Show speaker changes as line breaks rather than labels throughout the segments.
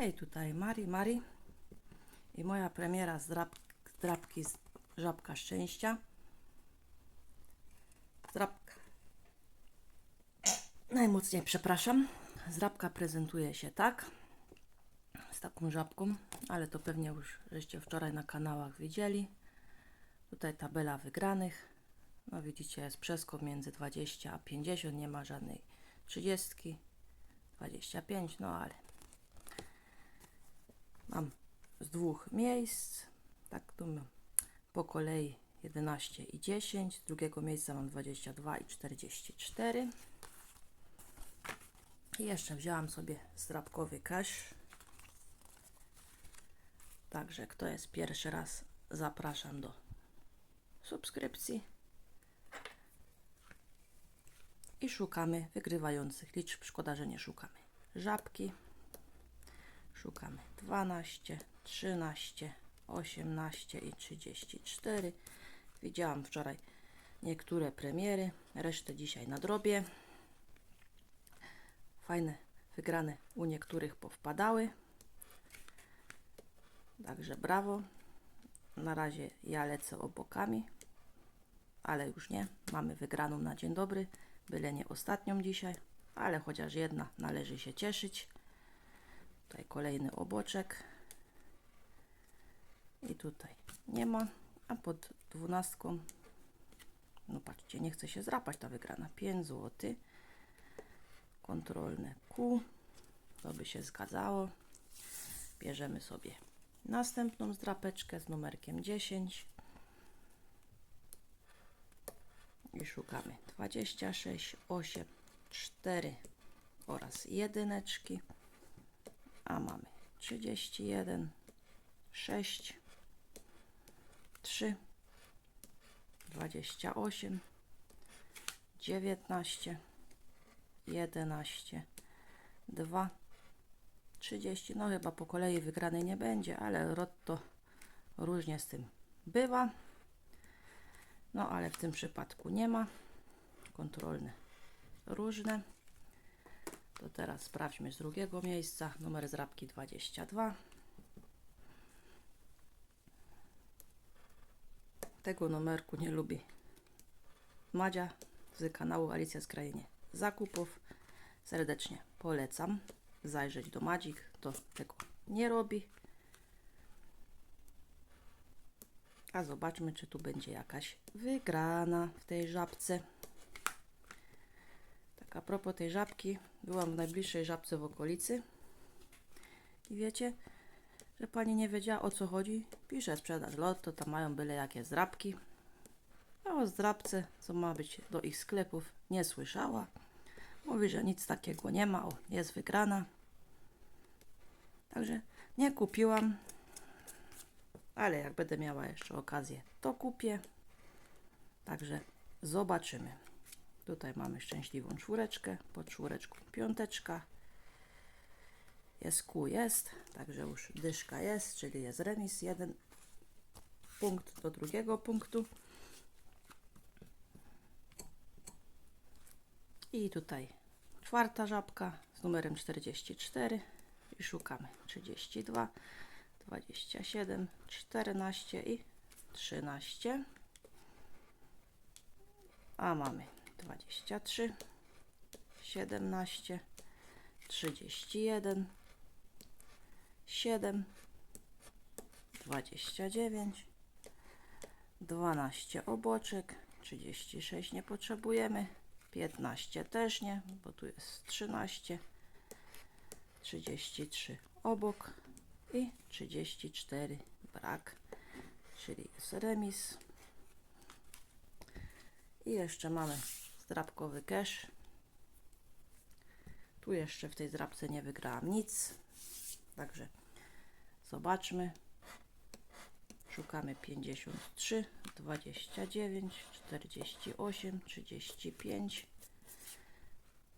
Hej, tutaj Mari, Mari i moja premiera z drap, drapki z Żabka Szczęścia. Zdrabka. Najmocniej przepraszam. Zdrabka prezentuje się tak. Z taką żabką, ale to pewnie już żeście wczoraj na kanałach widzieli. Tutaj tabela wygranych. No widzicie, jest przeskok między 20 a 50, nie ma żadnej 30, 25, no ale mam z dwóch miejsc, tak tu mam po kolei 11 i 10, z drugiego miejsca mam 22 i 44. I jeszcze wzięłam sobie zdrabkowy cash. Także kto jest pierwszy raz, zapraszam do subskrypcji. I szukamy wygrywających liczb. Szkoda, że nie szukamy żabki. Szukamy 12, 13, 18 i 34. Widziałam wczoraj niektóre premiery, resztę dzisiaj nadrobię. Fajne wygrane u niektórych powpadały. Także brawo. Na razie ja lecę obokami, ale już nie. Mamy wygraną na dzień dobry, byle nie ostatnią dzisiaj, ale chociaż jedna należy się cieszyć. Tutaj kolejny oboczek. I tutaj nie ma, a pod dwunastką, no patrzcie, nie chce się zrapać ta wygrana. 5 zł. Kontrolne Q. To by się zgadzało. Bierzemy sobie następną zdrapeczkę z numerkiem 10 i szukamy 26, 8, 4 oraz jedyneczki, a mamy 31, 6, 3, 28, 19, 11, 2, 30. No chyba po kolei wygranej nie będzie, ale Rotto różnie z tym bywa. No ale w tym przypadku nie ma. Kontrolne różne. To teraz sprawdźmy z drugiego miejsca. Numer zrabki 22. Tego numerku nie lubi Madzia z kanału Alicja z Zakupów. Serdecznie polecam zajrzeć do Madzik. To tego nie robi. A zobaczmy, czy tu będzie jakaś wygrana w tej żabce. Tak a propos tej żabki, byłam w najbliższej żabce w okolicy i wiecie, że pani nie wiedziała o co chodzi. Pisze sprzedaż lotto, tam mają byle jakie zdrabki. A o zdrabce, co ma być do ich sklepów, nie słyszała. Mówi, że nic takiego nie ma, o, jest wygrana. Także nie kupiłam, ale jak będę miała jeszcze okazję, to kupię. Także zobaczymy. Tutaj mamy szczęśliwą czwóreczkę, pod czwóreczką piąteczka. Jest Q, jest, także już dyszka jest, czyli jest remis, jeden punkt do drugiego punktu. I tutaj czwarta żabka z numerem 44 i szukamy 32, 27, 14 i 13. A mamy 23, 17, 31, 7, 29, 12 oboczek, 36 nie potrzebujemy, 15 też nie, bo tu jest 13, 33 obok i 34 brak, czyli jest remis. I jeszcze mamy zdrabkowy cash. Tu jeszcze w tej zdrabce nie wygrałam nic, także zobaczmy. Szukamy 53, 29, 48, 35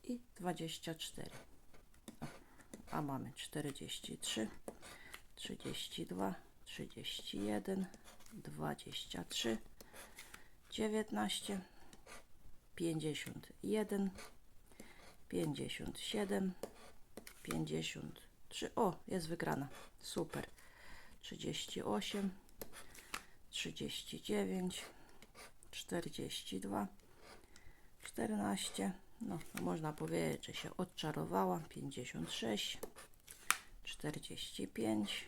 i 24. A mamy 43, 32, 31, 23, 19, 51, 57, Trzy, o, jest wygrana. Super. 38, 39, 42, 14. No, no można powiedzieć, że się odczarowała. 56, 45,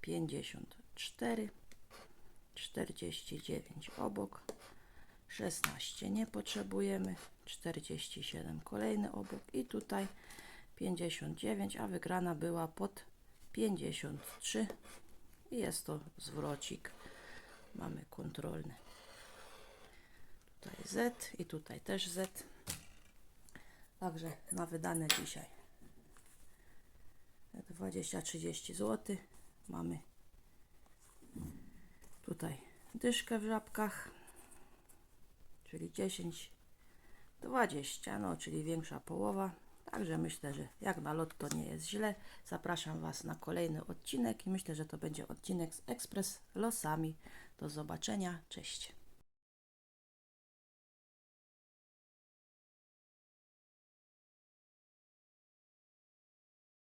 54, 49 obok, 16 nie potrzebujemy, 47 kolejny obok i tutaj 59, a wygrana była pod 53 i jest to zwrocik. Mamy kontrolny. Tutaj Z i tutaj też Z. Także na wydane dzisiaj 20-30 zł. Mamy tutaj dyszkę w żabkach, czyli 10, 20, no czyli większa połowa. Także myślę, że jak na lot to nie jest źle. Zapraszam Was na kolejny odcinek i myślę, że to będzie odcinek z Ekspres losami. Do zobaczenia. Cześć.